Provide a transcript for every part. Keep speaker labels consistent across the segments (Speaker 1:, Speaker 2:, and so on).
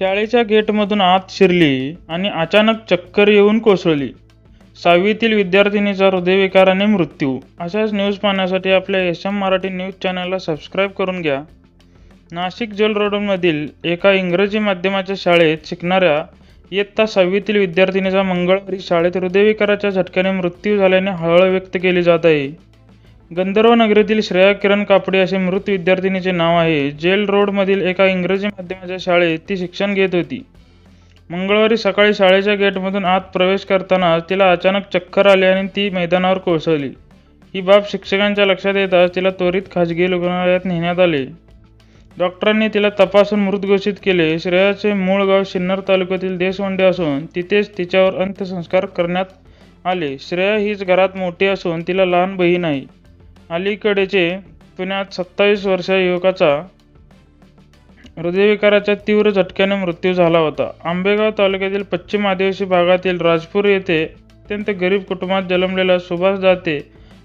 Speaker 1: शाळेच्या गेटमधून आत शिरली आणि अचानक चक्कर येऊन कोसळली. सहावीतील विद्यार्थिनीचा हृदयविकाराने मृत्यू. अशाच न्यूज पाहण्यासाठी आपल्या एस एम मराठी न्यूज चॅनलला सबस्क्राईब करून घ्या. नाशिक जलरोडमधील एका इंग्रजी माध्यमाच्या शाळेत शिकणाऱ्या इयत्ता सहावीतील विद्यार्थिनीचा मंगळवारी शाळेत हृदयविकाराच्या झटक्याने मृत्यू झाल्याने हळहळ व्यक्त केली जात आहे. गंधर्व नगरीतील श्रेया किरण कापडे असे मृत विद्यार्थिनीचे नाव आहे. जेल रोडमधील एका इंग्रजी माध्यमाच्या शाळेत ती शिक्षण घेत होती. मंगळवारी सकाळी शाळेच्या गेटमधून आत प्रवेश करताना तिला अचानक चक्कर आली आणि ती मैदानावर कोसळली. ही बाब शिक्षकांच्या लक्षात येताच तिला त्वरित खाजगी रुग्णालयात नेण्यात आले. डॉक्टरांनी तिला तपासून मृत घोषित केले. श्रेयाचे मूळ गाव सिन्नर तालुक्यातील देशवंडे असून तिथेच तिच्यावर अंत्यसंस्कार करण्यात आले. श्रेया हीच घरात मोठी असून तिला लहान बहीण आहे. अलीकडेचे पुण्यात सत्तावीस वर्षीय युवकाचा हृदयविकाराच्या तीव्र झटक्याने मृत्यू झाला होता. आंबेगाव तालुक्यातील पश्चिम आदिवासी भागातील राजपूर येथे अत्यंत गरीब कुटुंबात जन्मलेला सुभाष दाते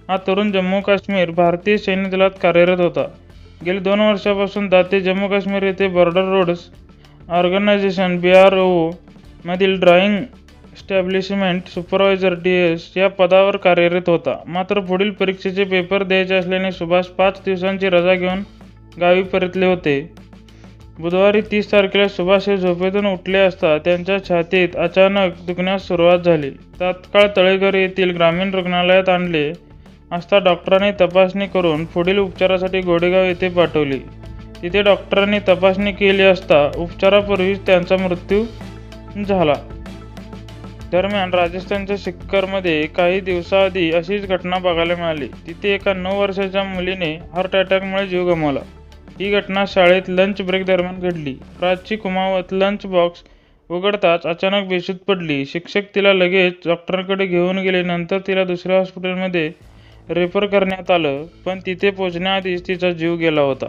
Speaker 1: हा तरुण जम्मू काश्मीर भारतीय सैन्य दलात कार्यरत होता. गेली दोन वर्षापासून दाते जम्मू काश्मीर येथे border roads organisation B R O मधील drawing establishment supervisor D S या पदावर कार्यरत होता. मात्र पुढील परीक्षेचे पेपर द्यायचे असल्याने सुभाष पाच दिवसांची रजा घेऊन गावी परतले होते. बुधवारी तीस तारखेला सुभाष हे झोपेतून उठले असता त्यांच्या छातीत अचानक दुखण्यास सुरुवात झाली. तात्काळ तळेघर येथील ग्रामीण रुग्णालयात आणले असता डॉक्टरांनी तपासणी करून पुढील उपचारासाठी गोडेगाव येथे पाठवले. तिथे डॉक्टरांनी तपासणी केली असता उपचारापूर्वीच त्यांचा मृत्यू झाला. दरम्यान राजस्थानच्या सिक्करमध्ये काही दिवसाआधी अशीच घटना बघायला मिळाली. तिथे एका नऊ वर्षाच्या मुलीने हार्ट अटॅकमुळे जीव गमावला. ही घटना शाळेत लंच ब्रेक दरम्यान घडली. प्राची कुमावत लंच बॉक्स उघडताच अचानक बेशुद्ध पडली. शिक्षक तिला लगेच डॉक्टरकडे घेऊन गेले. नंतर तिला दुसऱ्या हॉस्पिटलमध्ये रेफर करण्यात आलं. पण तिथे पोहोचण्याआधीच तिचा जीव गेला होता.